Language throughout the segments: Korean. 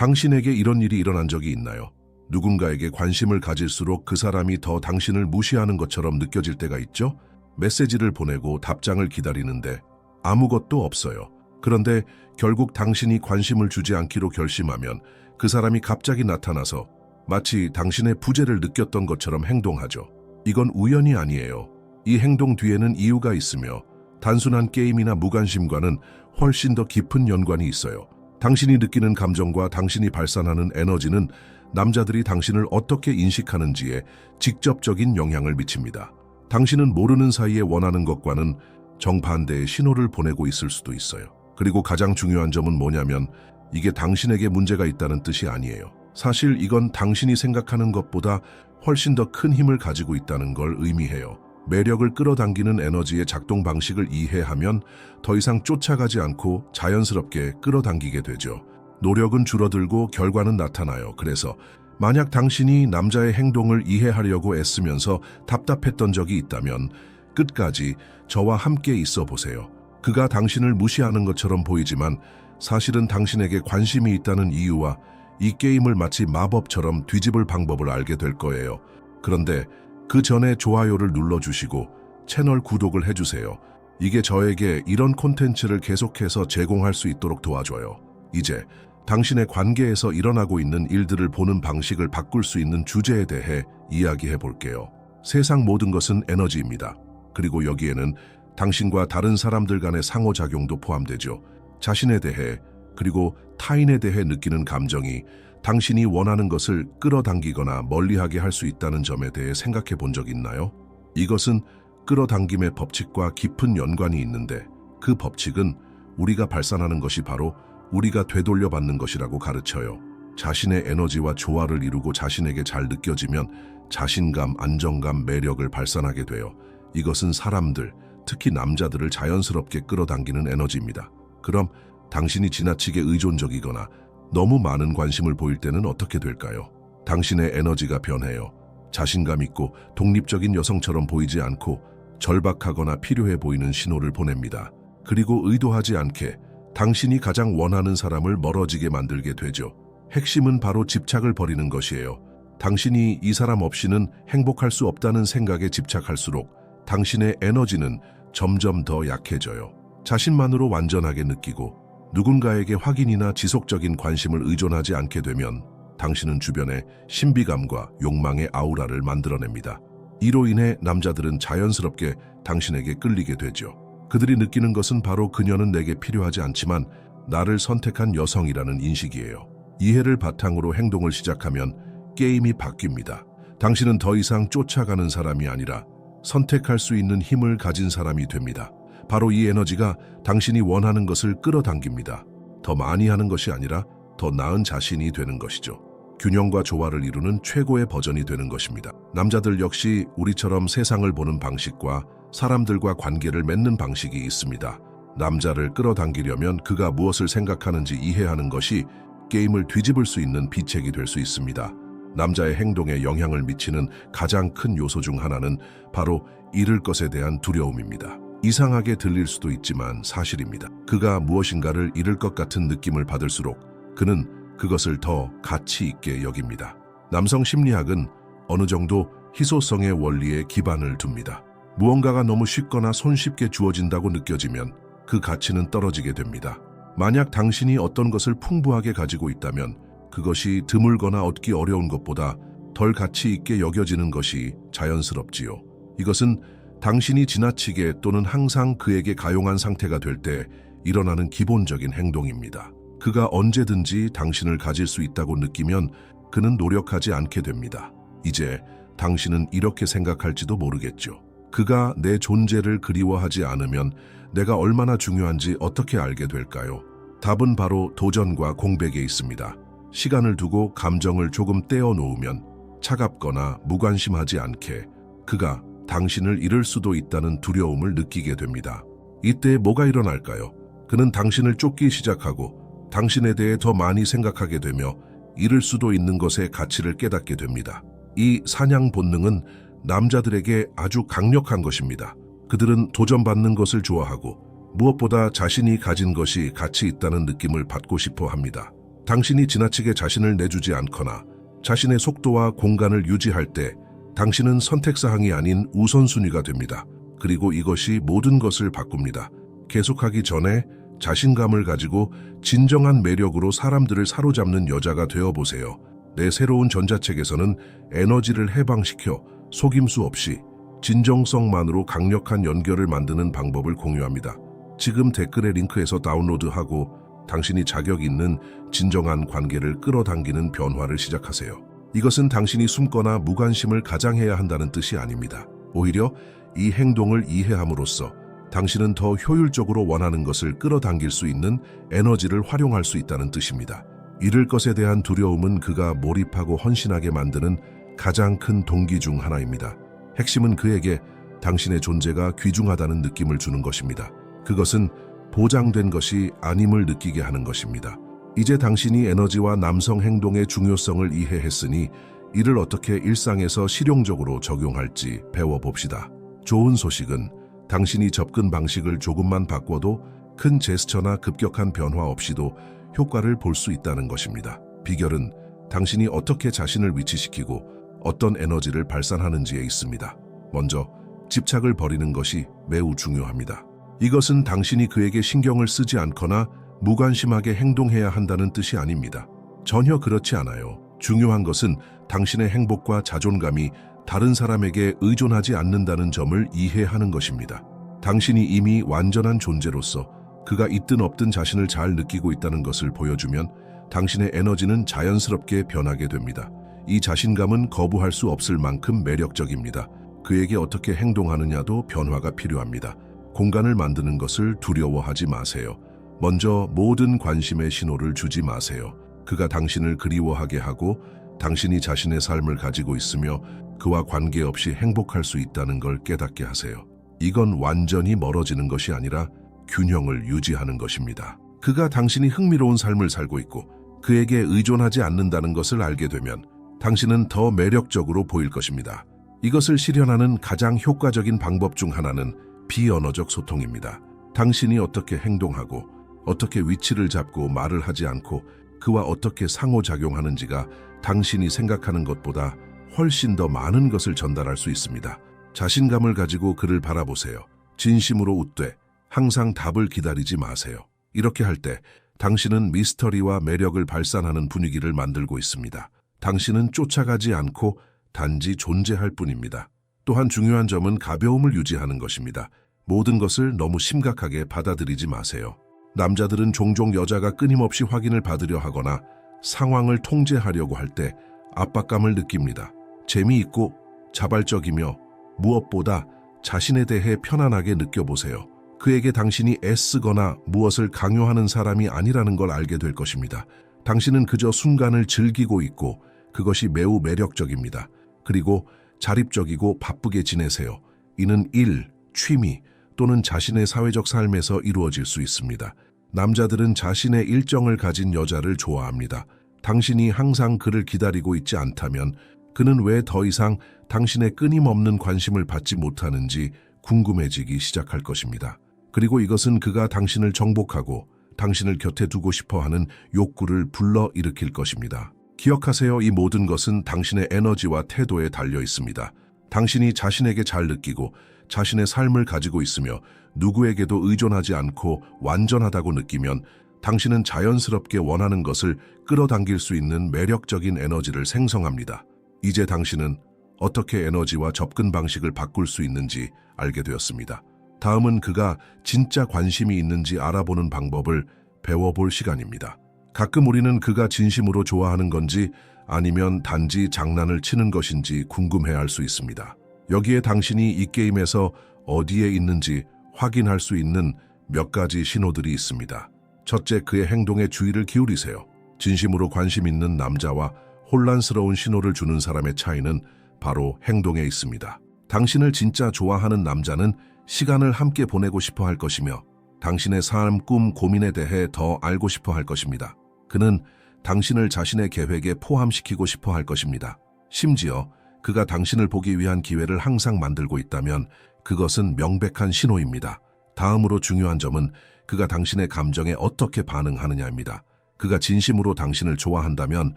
당신에게 이런 일이 일어난 적이 있나요? 누군가에게 관심을 가질수록 그 사람이 더 당신을 무시하는 것처럼 느껴질 때가 있죠? 메시지를 보내고 답장을 기다리는데 아무것도 없어요. 그런데 결국 당신이 관심을 주지 않기로 결심하면 그 사람이 갑자기 나타나서 마치 당신의 부재를 느꼈던 것처럼 행동하죠. 이건 우연이 아니에요. 이 행동 뒤에는 이유가 있으며 단순한 게임이나 무관심과는 훨씬 더 깊은 연관이 있어요. 당신이 느끼는 감정과 당신이 발산하는 에너지는 남자들이 당신을 어떻게 인식하는지에 직접적인 영향을 미칩니다. 당신은 모르는 사이에 원하는 것과는 정반대의 신호를 보내고 있을 수도 있어요. 그리고 가장 중요한 점은 뭐냐면 이게 당신에게 문제가 있다는 뜻이 아니에요. 사실 이건 당신이 생각하는 것보다 훨씬 더 큰 힘을 가지고 있다는 걸 의미해요. 매력을 끌어당기는 에너지의 작동 방식을 이해하면 더 이상 쫓아가지 않고 자연스럽게 끌어당기게 되죠. 노력은 줄어들고 결과는 나타나요. 그래서 만약 당신이 남자의 행동을 이해하려고 애쓰면서 답답했던 적이 있다면 끝까지 저와 함께 있어 보세요. 그가 당신을 무시하는 것처럼 보이지만 사실은 당신에게 관심이 있다는 이유와 이 게임을 마치 마법처럼 뒤집을 방법을 알게 될 거예요. 그런데 그 전에 좋아요를 눌러주시고 채널 구독을 해주세요. 이게 저에게 이런 콘텐츠를 계속해서 제공할 수 있도록 도와줘요. 이제 당신의 관계에서 일어나고 있는 일들을 보는 방식을 바꿀 수 있는 주제에 대해 이야기해 볼게요. 세상 모든 것은 에너지입니다. 그리고 여기에는 당신과 다른 사람들 간의 상호작용도 포함되죠. 자신에 대해 그리고 타인에 대해 느끼는 감정이 당신이 원하는 것을 끌어당기거나 멀리하게 할 수 있다는 점에 대해 생각해 본 적 있나요? 이것은 끌어당김의 법칙과 깊은 연관이 있는데 그 법칙은 우리가 발산하는 것이 바로 우리가 되돌려 받는 것이라고 가르쳐요. 자신의 에너지와 조화를 이루고 자신에게 잘 느껴지면 자신감, 안정감, 매력을 발산하게 돼요. 이것은 사람들, 특히 남자들을 자연스럽게 끌어당기는 에너지입니다. 그럼 당신이 지나치게 의존적이거나 너무 많은 관심을 보일 때는 어떻게 될까요? 당신의 에너지가 변해요. 자신감 있고 독립적인 여성처럼 보이지 않고 절박하거나 필요해 보이는 신호를 보냅니다. 그리고 의도하지 않게 당신이 가장 원하는 사람을 멀어지게 만들게 되죠. 핵심은 바로 집착을 버리는 것이에요. 당신이 이 사람 없이는 행복할 수 없다는 생각에 집착할수록 당신의 에너지는 점점 더 약해져요. 자신만으로 완전하게 느끼고 누군가에게 확인이나 지속적인 관심을 의존하지 않게 되면 당신은 주변에 신비감과 욕망의 아우라를 만들어냅니다. 이로 인해 남자들은 자연스럽게 당신에게 끌리게 되죠. 그들이 느끼는 것은 바로 그녀는 내게 필요하지 않지만 나를 선택한 여성이라는 인식이에요. 이해를 바탕으로 행동을 시작하면 게임이 바뀝니다. 당신은 더 이상 쫓아가는 사람이 아니라 선택할 수 있는 힘을 가진 사람이 됩니다. 바로 이 에너지가 당신이 원하는 것을 끌어당깁니다. 더 많이 하는 것이 아니라 더 나은 자신이 되는 것이죠. 균형과 조화를 이루는 최고의 버전이 되는 것입니다. 남자들 역시 우리처럼 세상을 보는 방식과 사람들과 관계를 맺는 방식이 있습니다. 남자를 끌어당기려면 그가 무엇을 생각하는지 이해하는 것이 게임을 뒤집을 수 있는 비책이 될 수 있습니다. 남자의 행동에 영향을 미치는 가장 큰 요소 중 하나는 바로 잃을 것에 대한 두려움입니다. 이상하게 들릴 수도 있지만 사실입니다. 그가 무엇인가를 잃을 것 같은 느낌을 받을수록 그는 그것을 더 가치 있게 여깁니다. 남성 심리학은 어느 정도 희소성의 원리에 기반을 둡니다. 무언가가 너무 쉽거나 손쉽게 주어진다고 느껴지면 그 가치는 떨어지게 됩니다. 만약 당신이 어떤 것을 풍부하게 가지고 있다면 그것이 드물거나 얻기 어려운 것보다 덜 가치 있게 여겨지는 것이 자연스럽지요. 이것은 당신이 지나치게 또는 항상 그에게 가용한 상태가 될 때 일어나는 기본적인 행동입니다. 그가 언제든지 당신을 가질 수 있다고 느끼면 그는 노력하지 않게 됩니다. 이제 당신은 이렇게 생각할지도 모르겠죠. 그가 내 존재를 그리워하지 않으면 내가 얼마나 중요한지 어떻게 알게 될까요? 답은 바로 도전과 공백에 있습니다. 시간을 두고 감정을 조금 떼어 놓으면 차갑거나 무관심하지 않게 그가 당신을 잃을 수도 있다는 두려움을 느끼게 됩니다. 이때 뭐가 일어날까요? 그는 당신을 쫓기 시작하고 당신에 대해 더 많이 생각하게 되며 잃을 수도 있는 것의 가치를 깨닫게 됩니다. 이 사냥 본능은 남자들에게 아주 강력한 것입니다. 그들은 도전받는 것을 좋아하고 무엇보다 자신이 가진 것이 가치 있다는 느낌을 받고 싶어 합니다. 당신이 지나치게 자신을 내주지 않거나 자신의 속도와 공간을 유지할 때 당신은 선택사항이 아닌 우선순위가 됩니다. 그리고 이것이 모든 것을 바꿉니다. 계속하기 전에 자신감을 가지고 진정한 매력으로 사람들을 사로잡는 여자가 되어 보세요. 내 새로운 전자책에서는 에너지를 해방시켜 속임수 없이 진정성만으로 강력한 연결을 만드는 방법을 공유합니다. 지금 댓글의 링크에서 다운로드하고 당신이 자격 있는 진정한 관계를 끌어당기는 변화를 시작하세요. 이것은 당신이 숨거나 무관심을 가장해야 한다는 뜻이 아닙니다. 오히려 이 행동을 이해함으로써 당신은 더 효율적으로 원하는 것을 끌어당길 수 있는 에너지를 활용할 수 있다는 뜻입니다. 잃을 것에 대한 두려움은 그가 몰입하고 헌신하게 만드는 가장 큰 동기 중 하나입니다. 핵심은 그에게 당신의 존재가 귀중하다는 느낌을 주는 것입니다. 그것은 보장된 것이 아님을 느끼게 하는 것입니다. 이제 당신이 에너지와 남성 행동의 중요성을 이해했으니 이를 어떻게 일상에서 실용적으로 적용할지 배워봅시다. 좋은 소식은 당신이 접근 방식을 조금만 바꿔도 큰 제스처나 급격한 변화 없이도 효과를 볼 수 있다는 것입니다. 비결은 당신이 어떻게 자신을 위치시키고 어떤 에너지를 발산하는지에 있습니다. 먼저 집착을 버리는 것이 매우 중요합니다. 이것은 당신이 그에게 신경을 쓰지 않거나 무관심하게 행동해야 한다는 뜻이 아닙니다. 전혀 그렇지 않아요. 중요한 것은 당신의 행복과 자존감이 다른 사람에게 의존하지 않는다는 점을 이해하는 것입니다. 당신이 이미 완전한 존재로서 그가 있든 없든 자신을 잘 느끼고 있다는 것을 보여주면 당신의 에너지는 자연스럽게 변하게 됩니다. 이 자신감은 거부할 수 없을 만큼 매력적입니다. 그에게 어떻게 행동하느냐도 변화가 필요합니다. 공간을 만드는 것을 두려워하지 마세요. 먼저 모든 관심의 신호를 주지 마세요. 그가 당신을 그리워하게 하고 당신이 자신의 삶을 가지고 있으며 그와 관계없이 행복할 수 있다는 걸 깨닫게 하세요. 이건 완전히 멀어지는 것이 아니라 균형을 유지하는 것입니다. 그가 당신이 흥미로운 삶을 살고 있고 그에게 의존하지 않는다는 것을 알게 되면 당신은 더 매력적으로 보일 것입니다. 이것을 실현하는 가장 효과적인 방법 중 하나는 비언어적 소통입니다. 당신이 어떻게 행동하고 어떻게 위치를 잡고 말을 하지 않고 그와 어떻게 상호작용하는지가 당신이 생각하는 것보다 훨씬 더 많은 것을 전달할 수 있습니다. 자신감을 가지고 그를 바라보세요. 진심으로 웃되 항상 답을 기다리지 마세요. 이렇게 할 때 당신은 미스터리와 매력을 발산하는 분위기를 만들고 있습니다. 당신은 쫓아가지 않고 단지 존재할 뿐입니다. 또한 중요한 점은 가벼움을 유지하는 것입니다. 모든 것을 너무 심각하게 받아들이지 마세요. 남자들은 종종 여자가 끊임없이 확인을 받으려 하거나 상황을 통제하려고 할 때 압박감을 느낍니다. 재미있고 자발적이며 무엇보다 자신에 대해 편안하게 느껴보세요. 그에게 당신이 애쓰거나 무엇을 강요하는 사람이 아니라는 걸 알게 될 것입니다. 당신은 그저 순간을 즐기고 있고 그것이 매우 매력적입니다. 그리고 자립적이고 바쁘게 지내세요. 이는 일, 취미 또는 자신의 사회적 삶에서 이루어질 수 있습니다. 남자들은 자신의 일정을 가진 여자를 좋아합니다. 당신이 항상 그를 기다리고 있지 않다면 그는 왜 더 이상 당신의 끊임없는 관심을 받지 못하는지 궁금해지기 시작할 것입니다. 그리고 이것은 그가 당신을 정복하고 당신을 곁에 두고 싶어 하는 욕구를 불러 일으킬 것입니다. 기억하세요. 이 모든 것은 당신의 에너지와 태도에 달려 있습니다. 당신이 자신에게 잘 느끼고 자신의 삶을 가지고 있으며 누구에게도 의존하지 않고 완전하다고 느끼면 당신은 자연스럽게 원하는 것을 끌어당길 수 있는 매력적인 에너지를 생성합니다. 이제 당신은 어떻게 에너지와 접근 방식을 바꿀 수 있는지 알게 되었습니다. 다음은 그가 진짜 관심이 있는지 알아보는 방법을 배워볼 시간입니다. 가끔 우리는 그가 진심으로 좋아하는 건지 아니면 단지 장난을 치는 것인지 궁금해 할 수 있습니다. 여기에 당신이 이 게임에서 어디에 있는지 확인할 수 있는 몇 가지 신호들이 있습니다. 첫째, 그의 행동에 주의를 기울이세요. 진심으로 관심 있는 남자와 혼란스러운 신호를 주는 사람의 차이는 바로 행동에 있습니다. 당신을 진짜 좋아하는 남자는 시간을 함께 보내고 싶어 할 것이며 당신의 삶, 꿈, 고민에 대해 더 알고 싶어 할 것입니다. 그는 당신을 자신의 계획에 포함시키고 싶어 할 것입니다. 심지어 그가 당신을 보기 위한 기회를 항상 만들고 있다면 그것은 명백한 신호입니다. 다음으로 중요한 점은 그가 당신의 감정에 어떻게 반응하느냐입니다. 그가 진심으로 당신을 좋아한다면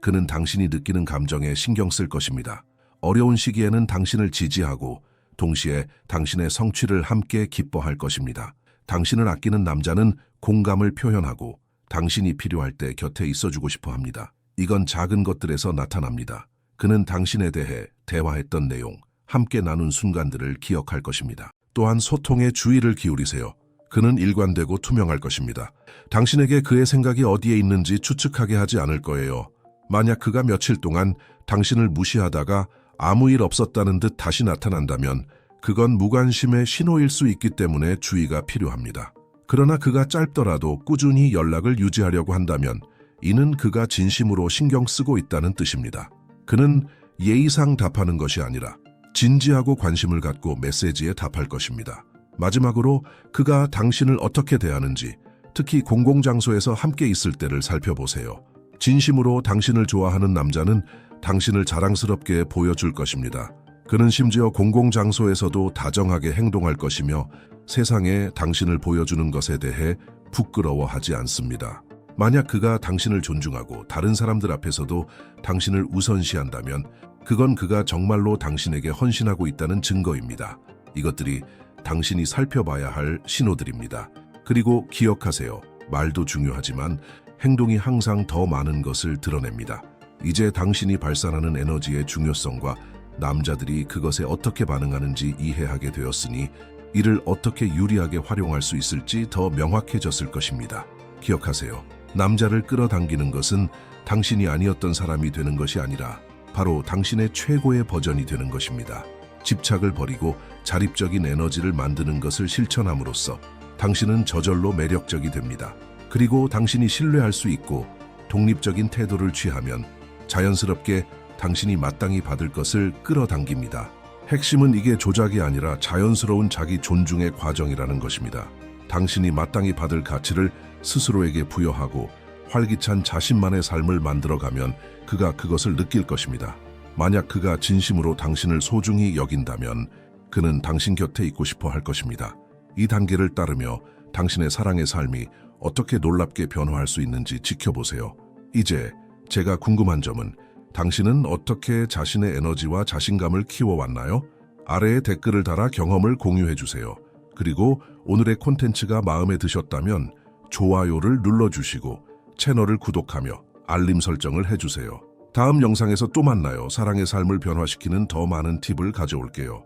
그는 당신이 느끼는 감정에 신경 쓸 것입니다. 어려운 시기에는 당신을 지지하고 동시에 당신의 성취를 함께 기뻐할 것입니다. 당신을 아끼는 남자는 공감을 표현하고 당신이 필요할 때 곁에 있어주고 싶어 합니다. 이건 작은 것들에서 나타납니다. 그는 당신에 대해 대화했던 내용, 함께 나눈 순간들을 기억할 것입니다. 또한 소통에 주의를 기울이세요. 그는 일관되고 투명할 것입니다. 당신에게 그의 생각이 어디에 있는지 추측하게 하지 않을 거예요. 만약 그가 며칠 동안 당신을 무시하다가 아무 일 없었다는 듯 다시 나타난다면 그건 무관심의 신호일 수 있기 때문에 주의가 필요합니다. 그러나 그가 짧더라도 꾸준히 연락을 유지하려고 한다면 이는 그가 진심으로 신경 쓰고 있다는 뜻입니다. 그는 예의상 답하는 것이 아니라 진지하고 관심을 갖고 메시지에 답할 것입니다. 마지막으로 그가 당신을 어떻게 대하는지, 특히 공공장소에서 함께 있을 때를 살펴보세요. 진심으로 당신을 좋아하는 남자는 당신을 자랑스럽게 보여줄 것입니다. 그는 심지어 공공장소에서도 다정하게 행동할 것이며 세상에 당신을 보여주는 것에 대해 부끄러워하지 않습니다. 만약 그가 당신을 존중하고 다른 사람들 앞에서도 당신을 우선시한다면 그건 그가 정말로 당신에게 헌신하고 있다는 증거입니다. 이것들이 당신이 살펴봐야 할 신호들입니다. 그리고 기억하세요. 말도 중요하지만 행동이 항상 더 많은 것을 드러냅니다. 이제 당신이 발산하는 에너지의 중요성과 남자들이 그것에 어떻게 반응하는지 이해하게 되었으니 이를 어떻게 유리하게 활용할 수 있을지 더 명확해졌을 것입니다. 기억하세요. 남자를 끌어당기는 것은 당신이 아니었던 사람이 되는 것이 아니라 바로 당신의 최고의 버전이 되는 것입니다. 집착을 버리고 자립적인 에너지를 만드는 것을 실천함으로써 당신은 저절로 매력적이 됩니다. 그리고 당신이 신뢰할 수 있고 독립적인 태도를 취하면 자연스럽게 당신이 마땅히 받을 것을 끌어당깁니다. 핵심은 이게 조작이 아니라 자연스러운 자기 존중의 과정이라는 것입니다. 당신이 마땅히 받을 가치를 스스로에게 부여하고 활기찬 자신만의 삶을 만들어가면 그가 그것을 느낄 것입니다. 만약 그가 진심으로 당신을 소중히 여긴다면 그는 당신 곁에 있고 싶어 할 것입니다. 이 단계를 따르며 당신의 사랑의 삶이 어떻게 놀랍게 변화할 수 있는지 지켜보세요. 이제 제가 궁금한 점은 당신은 어떻게 자신의 에너지와 자신감을 키워왔나요? 아래에 댓글을 달아 경험을 공유해 주세요. 그리고 오늘의 콘텐츠가 마음에 드셨다면 좋아요를 눌러주시고 채널을 구독하며 알림 설정을 해주세요. 다음 영상에서 또 만나요. 사랑의 삶을 변화시키는 더 많은 팁을 가져올게요.